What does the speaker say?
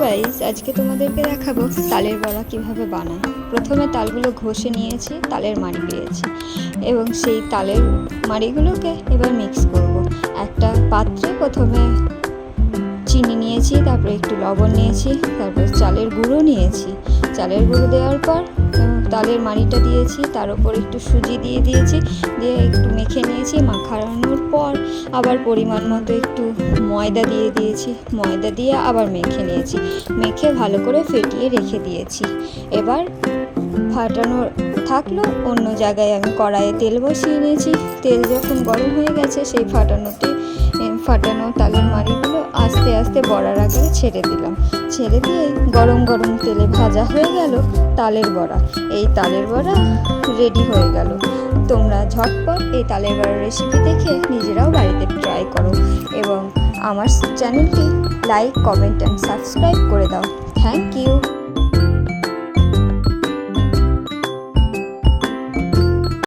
Guys আজকে তোমাদেরকে দেখাবো তালের বড়া কীভাবে বানায়। প্রথমে তালগুলো ঘষে নিয়েছি, তালের মাড়ি পেয়েছি এবং সেই তালের মাড়িগুলোকে এবার মিক্স করব। একটা পাত্রে প্রথমে চিনি নিয়েছি, তারপরে একটু লবণ নিয়েছি, তারপর চালের গুঁড়ো নিয়েছি। চালের গুঁড়ো দেওয়ার পর তালের মাড়িটা দিয়েছি, তার উপর একটু সুজি দিয়ে দিয়েছি, দিয়ে একটু মেখে নিয়েছি। মাখানোর পর আবার পরিমাণ মতো একটু ময়দা দিয়ে দিয়েছি। ময়দা দিয়ে আবার মেখে নিয়েছি। মেখে ভালো করে ফেটিয়ে রেখে দিয়েছি। এবার ফাটানো থাকল, অন্য জায়গায় আমি কড়াইয়ে তেল বসিয়ে নিয়েছি। তেল যখন গরম হয়ে গেছে, সেই ফাটানোতে ফাটানো তালের মাড়িগুলো আস্তে আস্তে বড়ার আকারে ছেড়ে দিলাম। ছেড়ে দিয়ে গরম গরম তেলে ভাজা হয়ে গেল তালের বড়া। এই তালের বড়া রেডি হয়ে গেল। তোমরা ঝটপট এই তালের বড়ার রেসিপি দেখে নিজেরাও ট্রাই করো এবং আমার চ্যানেলটি লাইক কমেন্ট অ্যান্ড সাবস্ক্রাইব করে দাও।